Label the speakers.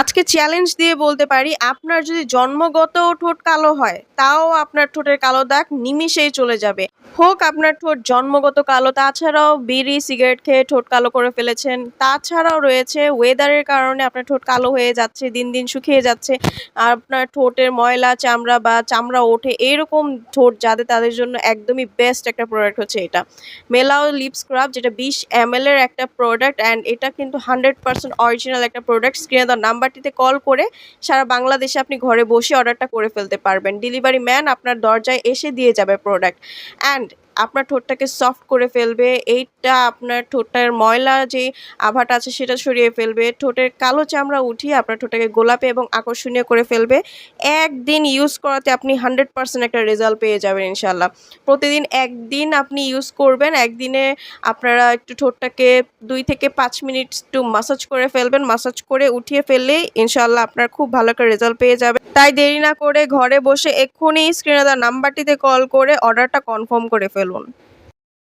Speaker 1: আজকে চ্যালেঞ্জ দিয়ে বলতে পারি, আপনার যদি জন্মগত ঠোঁট কালো হয়, তাও আপনার ঠোঁটের কালো দাগ নিমিষেই চলে যাবে। হোক আপনার ঠোঁট জন্মগত কালো, তাছাড়াও বিড়ি, সিগারেট খেয়ে ঠোঁট কালো করে ফেলেছেন, তাছাড়াও রয়েছে ওয়েদারের কারণে আপনার ঠোঁট কালো হয়ে যাচ্ছে, দিন দিন শুকিয়ে যাচ্ছে আর আপনার ঠোঁটের ময়লা, চামড়া বা চামড়া ওঠে, এরকম ঠোঁট যাদের তাদের জন্য একদমই বেস্ট একটা প্রোডাক্ট হচ্ছে এটা। মেলাও লিপ স্ক্রাব যেটা বিশ এম এর একটা প্রোডাক্ট অ্যান্ড এটা কিন্তু হান্ড্রেড পার্সেন্ট অরিজিনাল একটা প্রোডাক্ট স্ক্রিনে দেওয়া নাম্বারটিতে কল করে সারা বাংলাদেশে আপনি ঘরে বসে অর্ডারটা করে ফেলতে পারবেন। ডেলিভারি ম্যান আপনার দরজায় এসে দিয়ে যাবে প্রোডাক্ট অ্যান্ড আপনার ঠোঁটটাকে সফট করে ফেলবে, এইটা আপনার ঠোঁটের ময়লা যে আভাটা আছে সেটা সরিয়ে ফেলবে, ঠোঁটের কালো চামড়া উঠিয়ে আপনার ঠোঁটটাকে গোলাপি এবং আকর্ষণীয় করে ফেলবে। একদিন ইউজ করাতে আপনি হান্ড্রেড পার্সেন্ট একটা রেজাল্ট পেয়ে যাবেন ইনশাল্লাহ প্রতিদিন একদিন আপনি ইউজ করবেন, একদিনে আপনারা একটু ঠোঁটটাকে দুই থেকে পাঁচ মিনিট একটু মাসাজ করে ফেলবেন মাসাজ করে উঠিয়ে ফেললেই ইনশাল্লাহ আপনার খুব ভালো একটা রেজাল্ট পেয়ে যাবে। তাই দেরি না করে ঘরে বসে এক্ষুনি স্ক্রিনে দেওয়া নাম্বারটিতে কল করে অর্ডারটা কনফার্ম করে ফেলুন